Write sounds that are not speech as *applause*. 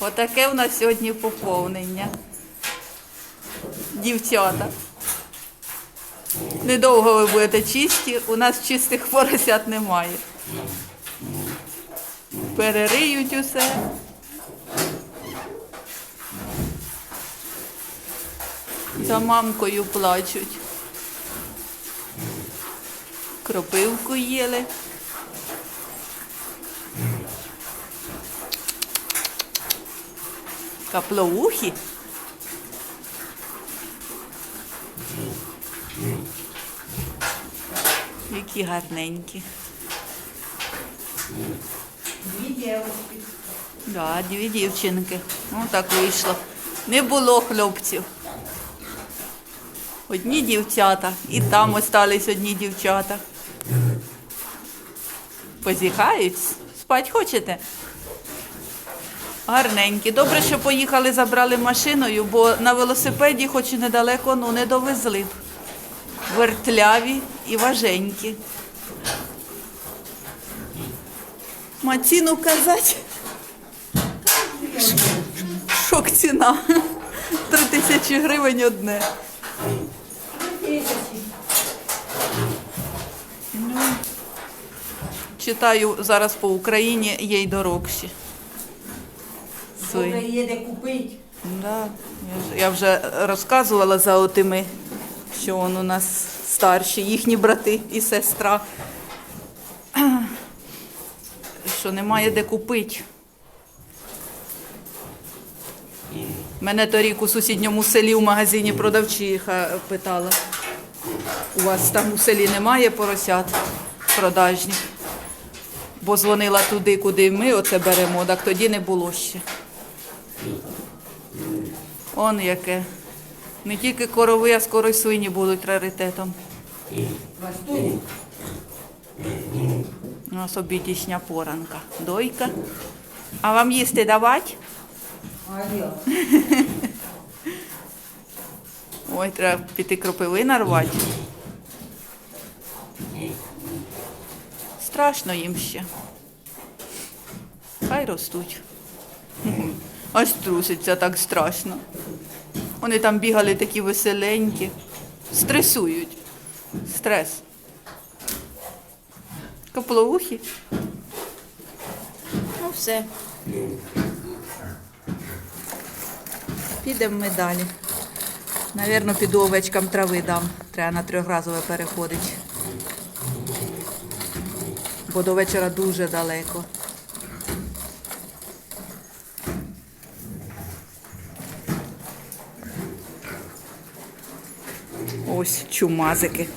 Отаке в нас сьогодні поповнення. Дівчата. Недовго ви будете чисті, у нас чистих поросят немає. Перериють усе. За мамкою плачуть. Кропивку їли. Каплоухи. Які гарненькі. Дві дівчатки. Да, дві дівчинки. Ну так вийшло. Не було хлопців. Одні дівчата. І там остались одні дівчата. Позіхають. Спать хочете? Гарненькі. Добре, що поїхали, забрали машиною, бо на велосипеді, хоч і недалеко, ну не довезли б. Вертляві і важенькі. Маціну казати. Шок ціна. Три тисячі гривень одне. Ну, читаю зараз по Україні, є й дорогші. Свої. Добре є де купити. Да, я, я вже розказувала за отими, що он у нас старші, їхні брати і сестра. *clears throat* Що немає де купити. Мене торік у сусідньому селі в магазині продавчиха питала. У вас там у селі немає поросят продажних? Бо дзвонила туди, куди ми оце беремо, так тоді не було ще. Он яке. Не тільки корови, а скоро й свині будуть раритетом. У нас обідішня поранка. Дойка. А вам їсти давати? *laughs* Ой, треба піти кропиви нарвати. Страшно їм ще. Хай ростуть. Аж труситься так страшно. Вони там бігали такі веселенькі. Стресують. Стрес. Каплоухи. Ну все. Підемо ми далі. Навірно, піду овечкам трави дам. Треба на трьохразове переходити. Бо до вечора дуже далеко. Ось чумазики.